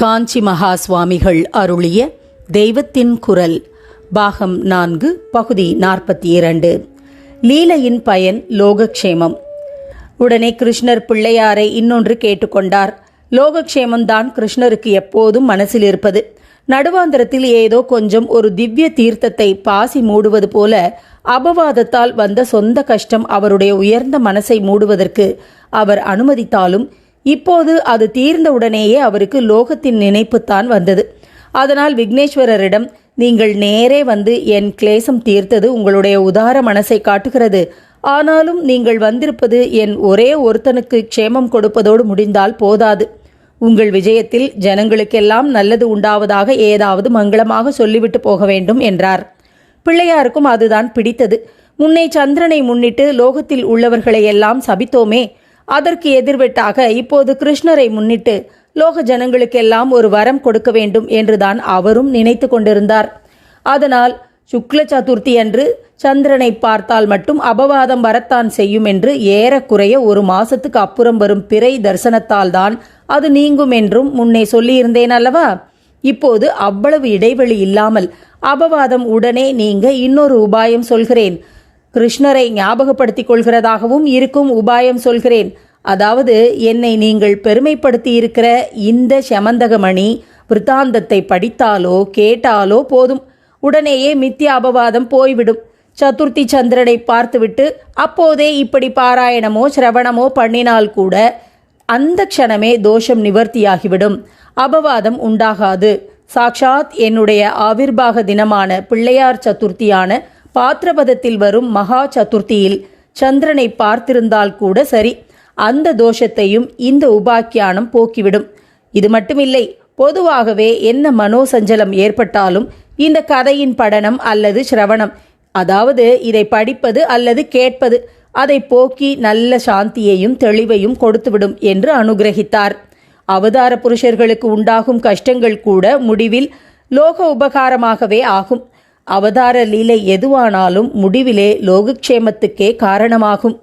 காஞ்சி மகா சுவாமிகள் அருளிய தெய்வத்தின் குரல் பாகம் நான்கு பகுதி நாற்பத்தி இரண்டு லீலையின் பயன் லோகக்ஷேமம். உடனே கிருஷ்ணர் பிள்ளையாரை இன்னொன்று கேட்டுக்கொண்டார். லோகக்ஷேமம்தான் கிருஷ்ணருக்கு எப்போதும் மனசில் இருப்பது. நடுவாந்திரத்தில் ஏதோ கொஞ்சம் ஒரு திவ்ய தீர்த்தத்தை பாசி மூடுவது போல அபவாதத்தால் வந்த சொந்த கஷ்டம் அவருடைய உயர்ந்த மனசை மூடுவதற்கு அவர் அனுமதித்தாலும் இப்போது அது தீர்ந்தவுடனேயே அவருக்கு லோகத்தின் நினைப்புத்தான் வந்தது. அதனால் விக்னேஸ்வரரிடம் நீங்கள் நேரே வந்து என் கிளேசம் தீர்த்தது உங்களுடைய உதார மனசை காட்டுகிறது. ஆனாலும் நீங்கள் வந்திருப்பது என் ஒரே ஒருத்தனுக்கு க்ஷேமம் கொடுப்பதோடு முடிந்தால் போதாது. உங்கள் விஜயத்தில் ஜனங்களுக்கெல்லாம் நல்லது உண்டாவதாக ஏதாவது மங்களமாக சொல்லிவிட்டு போக வேண்டும் என்றார். பிள்ளையாருக்கும் அதுதான் பிடித்தது. முன்னை சந்திரனை முன்னிட்டு லோகத்தில் உள்ளவர்களை எல்லாம் சபித்தோமே அதற்கு எதிர்வெட்டாக இப்போது கிருஷ்ணரை முன்னிட்டு லோக ஜனங்களுக்கெல்லாம் ஒரு வரம் கொடுக்க வேண்டும் என்றுதான் அவரும் நினைத்து கொண்டிருந்தார். அதனால் சுக்ல சதுர்த்தி அன்று சந்திரனை பார்த்தால் மட்டும் அபவாதம் வரத்தான் செய்யும் என்று ஏறக்குறைய ஒரு மாசத்துக்கு அப்புறம் வரும் பிறை தரிசனத்தால் தான் அது நீங்கும் என்றும் முன்னே சொல்லியிருந்தேன் அல்லவா? இப்போது அவ்வளவு இடைவெளி இல்லாமல் அபவாதம் உடனே நீங்க இன்னொரு உபாயம் சொல்கிறேன். கிருஷ்ணரை ஞாபகப்படுத்திக் கொள்கிறதாகவும் இருக்கும் உபாயம் சொல்கிறேன். அதாவது என்னை நீங்கள் பெருமைப்படுத்தி இருக்கிற இந்த செமந்தகமணி விருத்தாந்தத்தை படித்தாலோ கேட்டாலோ போதும். உடனேயே மித்திய அபவாதம் போய்விடும். சதுர்த்தி சந்திரனை பார்த்துவிட்டு அப்போதே இப்படி பாராயணமோ சிரவணமோ பண்ணினால் கூட அந்த க்ஷணமே தோஷம் நிவர்த்தியாகிவிடும். அபவாதம் உண்டாகாது. சாக்ஷாத் என்னுடைய ஆவிர்வாக தினமான பிள்ளையார் சதுர்த்தியான பாத்திரபதத்தில் வரும் மகா சதுர்த்தியில் சந்திரனை பார்த்திருந்தால் கூட சரி அந்த தோஷத்தையும் இந்த உபாக்கியானம் போக்கிவிடும். இது மட்டுமில்லை பொதுவாகவே என்ன மனோசஞ்சலம் ஏற்பட்டாலும் இந்த கதையின் படனம் அல்லது சிரவணம் அதாவது இதை படிப்பது அல்லது கேட்பது அதை போக்கி நல்ல சாந்தியையும் தெளிவையும் கொடுத்துவிடும் என்று அனுகிரகித்தார். அவதார புருஷர்களுக்கு உண்டாகும் கஷ்டங்கள் கூட முடிவில் லோக உபகாரமாகவே ஆகும். அவதார லீலை எதுவானாலும் முடிவிலே லோகக்ஷேமத்துக்கே காரணமாகும்.